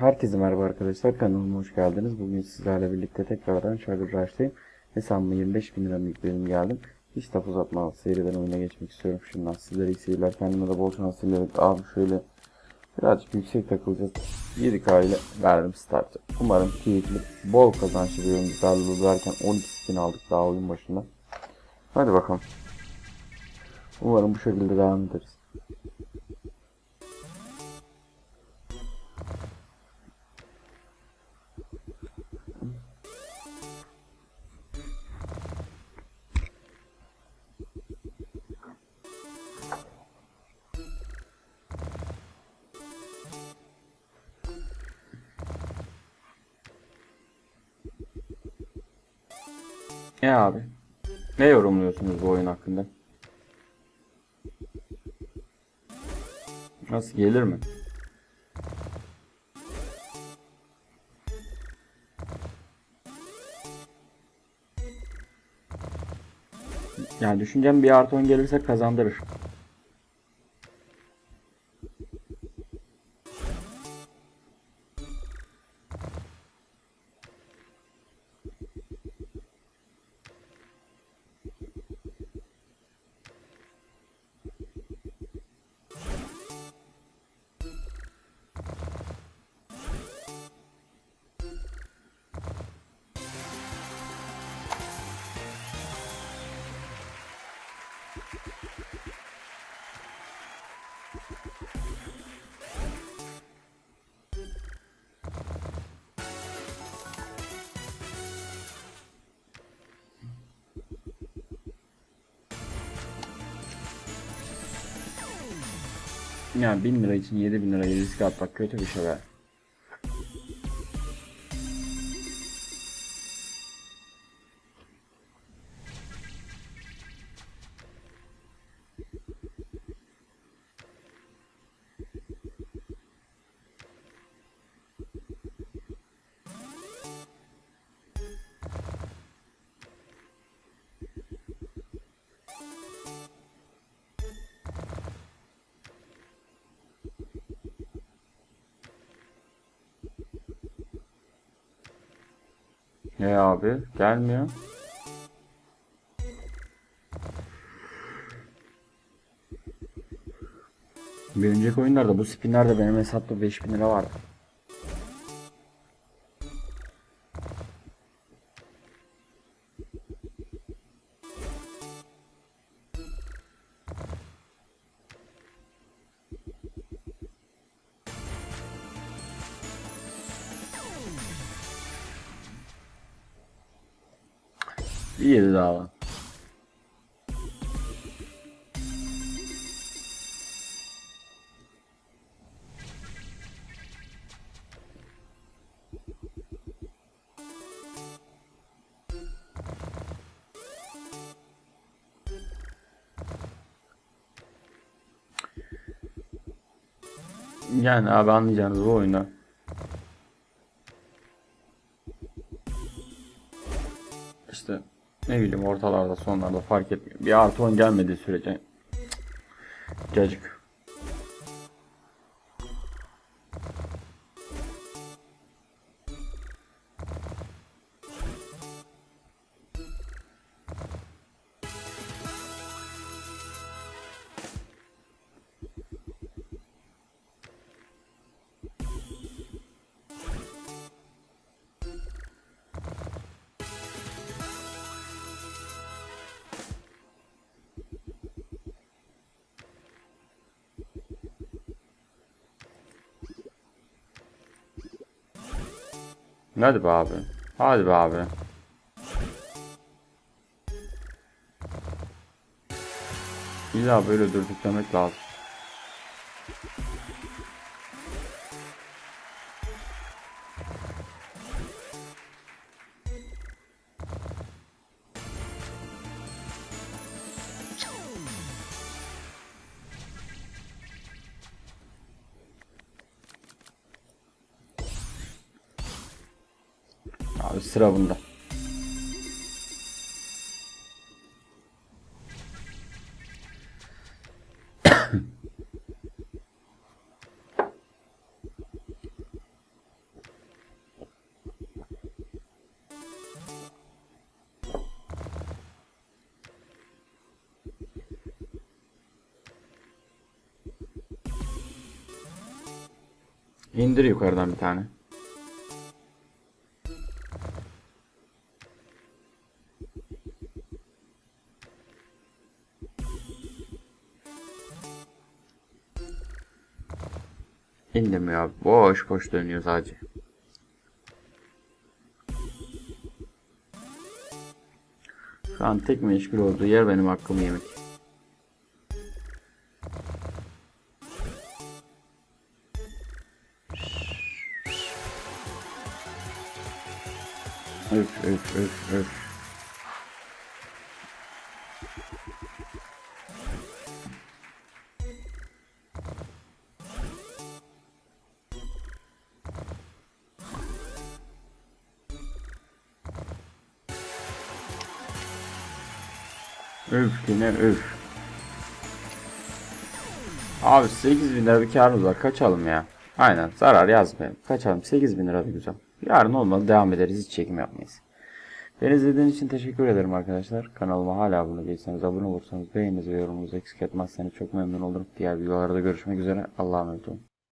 Herkese merhaba arkadaşlar kanalıma hoş geldiniz. Bugün sizlerle birlikte tekrardan Sugar Rush'tayım. Hesabıma 25 bin liranın yükledim geldim. Hiç laf uzatma seriden oyuna geçmek istiyorum. Şimdiden sizlere iyi seyirler. Kendime de bol şans dileyerek abi şöyle birazcık yüksek takılacağız. 7K ile verdim startı. Umarım keyifli, bol kazançlı bir oyun güzel derken 12 spin aldık daha oyun başında. Hadi bakalım. Umarım bu şekilde devam ederiz. Ne abi? Ne yorumluyorsunuz bu oyun hakkında? Nasıl gelir mi? Yani düşüncem bir artı 10 gelirse kazandırır. Yani 1000 lira için 7000 lirayı riske atmak kötü bir şey be. Ne abi? Gelmiyor. Bir önceki oyunlarda bu spinlerde benim hesapta 5000 lira vardı. İyiydi daha. Yani abi anlayacağınız bu oyunda ne bileyim ortalarda sonlarda fark etmiyor. Bir artı 10 gelmediği sürece cacık. Hadi be abi. Hadi be abi. İlla böyle durduklemek lazım. abi sıra bunda. İndir yukarıdan bir tane. İndirmiyor abi. Boş boş dönüyor sadece. Şu an tek meşgul olduğu yer benim hakkımı yemek. Öf öf öf öf. Öf yine öf. Abi 8 bin lira bir karımız var. Kaçalım ya. Aynen zarar yazmayalım. Kaçalım 8 bin lira da güzel. Yarın olmadı devam ederiz. Hiç çekim yapmayız. Beni izlediğiniz için teşekkür ederim arkadaşlar. Kanalıma hala abone değilseniz abone olursanız beğeniniz ve yorumunuzu eksik etmezseniz çok memnun olurum. Diğer videolarda görüşmek üzere. Allah'a emanet olun.